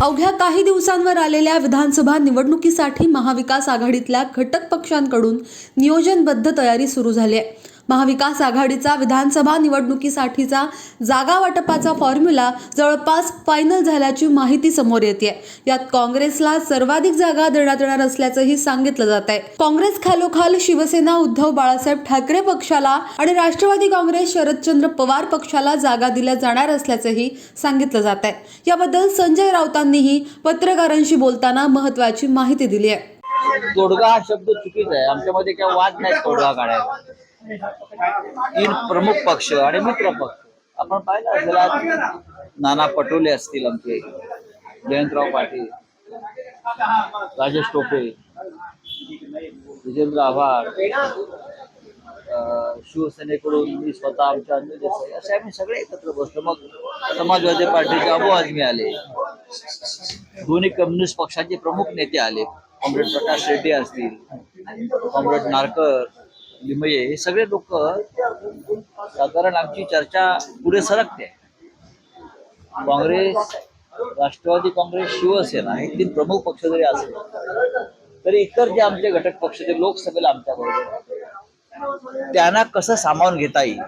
अवघ्या काही दिवसांवर आलेल्या विधानसभा निवडणुकीसाठी महाविकास आघाडीतल्या घटक पक्षांकडून नियोजनबद्ध तयारी सुरू झाली आहे. महाविकास आघाडीचा विधानसभा निवडणुकीसाठीचा जागा वाटपाचा फॉर्म्युला जवळपास फायनल झाल्याची माहिती समोर येते यात काँग्रेसला सर्वाधिक जागा देण्यात येणार असल्याचंही सांगितलं जात आहे काँग्रेस खालोखाल शिवसेना उद्धव बाळासाहेब ठाकरे पक्षाला आणि राष्ट्रवादी काँग्रेस शरदचंद्र पवार पक्षाला जागा दिल्या जाणार असल्याचंही सांगितलं जात आहे याबद्दल संजय राऊतांनीही पत्रकारांशी बोलताना महत्वाची माहिती दिली आहे तोडगा हा शब्द चुकीचा आहे. आमच्यामध्ये काही वाद नाही तोडगा काढायला. तीन प्रमुख पक्ष आणि मित्र पक्ष. आपण पाहिलं असेल नाना पटोले असतील आमचे जयंतराव पाटील राजेश टोपे विजेंद्र आव्हाड शिवसेनेकडून मी स्वतः आमच्या अन्य देसाई असे आम्ही सगळे एकत्र बसलो. मग समाजवादी पार्टीचे अबू आदमी आले. दोन्ही कम्युनिस्ट पक्षाचे प्रमुख नेते आले. कॉम्रेड प्रकाश रेड्डी असतील कॉम्रेड नारकर लिमये हे सगळे लोक साधारण आमची चर्चा पुढे सरकते. काँग्रेस राष्ट्रवादी काँग्रेस शिवसेना हे तीन प्रमुख पक्ष जरी असले तरी इतर जे आमचे घटक पक्ष ते लोकसभेला आमच्याबरोबर त्यांना कसं सामावून घेता येईल?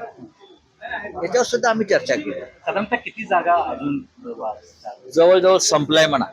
याच्यावर सुद्धा आम्ही चर्चा केली. साधारणतः किती जागा अजून जवळजवळ संपलाय म्हणा.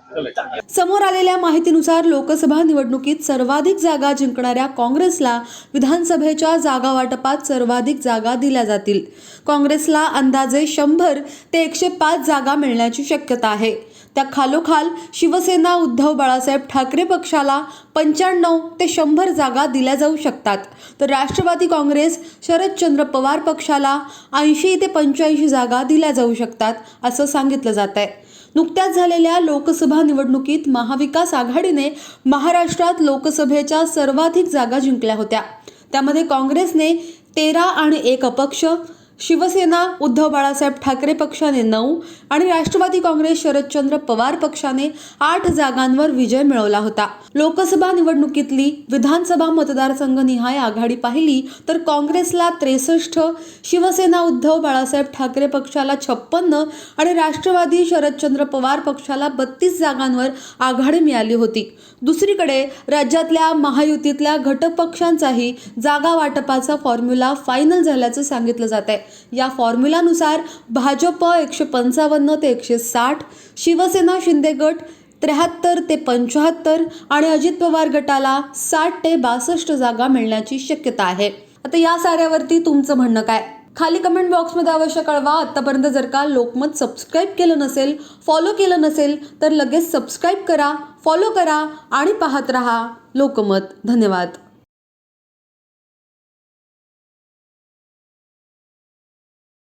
समोर आलेल्या माहितीनुसार लोकसभा निवडणुकीत सर्वाधिक जागा जिंकणाऱ्या काँग्रेसला विधानसभेच्या जागा वाटपात सर्वाधिक जागा दिल्या जातील. काँग्रेसला अंदाजे शंभर ते एकशे पाच जागा मिळण्याची शक्यता आहे. त्या खालोखाल शिवसेना उद्धव बाळासाहेब ठाकरे पक्षाला पंच्याण्णव ते शंभर जागा दिल्या जाऊ शकतात. तर राष्ट्रवादी काँग्रेस शरदचंद्र पवार पक्षाला ऐंशी ते पंच्याऐंशी जागा दिल्या जाऊ शकतात असं सांगितलं जात आहे नुकत्याच झालेल्या लोकसभा निवडणुकीत महाविकास आघाडीने महाराष्ट्रात लोकसभेच्या सर्वाधिक जागा जिंकल्या होत्या. त्यामध्ये काँग्रेसने तेरा आणि एक अपक्ष शिवसेना उद्धव बाळासाहेब ठाकरे पक्षाने नऊ आणि राष्ट्रवादी काँग्रेस शरदचंद्र पवार पक्षाने आठ जागांवर विजय मिळवला होता. लोकसभा निवडणुकीतली विधानसभा मतदारसंघ निहाय आघाडी पाहिली तर काँग्रेसला त्रेसष्ट शिवसेना उद्धव बाळासाहेब ठाकरे पक्षाला छप्पन्न आणि राष्ट्रवादी शरदचंद्र पवार पक्षाला बत्तीस जागांवर आघाडी मिळाली होती. दुसरीकडे राज्यातल्या महायुतीतल्या घटक पक्षांचाही जागा वाटपाचा फॉर्म्युला फायनल झाल्याचं सांगितलं जात आहे या फॉर्म्युलानुसार भाजप एकशे पंचावन्न ते एकशे साठ शिवसेना शिंदे गट त्र्याहत्तर ते पंच्याहत्तर आणि अजित पवार गटाला साठ ते बासष्ट जागा मिळण्याची शक्यता आहे. आता या साऱ्यावरती तुमचं म्हणणं काय? खाली कमेंट बॉक्समध्ये अवश्य कळवा. आत्तापर्यंत जर का लोकमत सबस्क्राईब केलं नसेल फॉलो केलं नसेल तर लगेच सबस्क्राईब करा फॉलो करा आणि पाहत रहा लोकमत. धन्यवाद.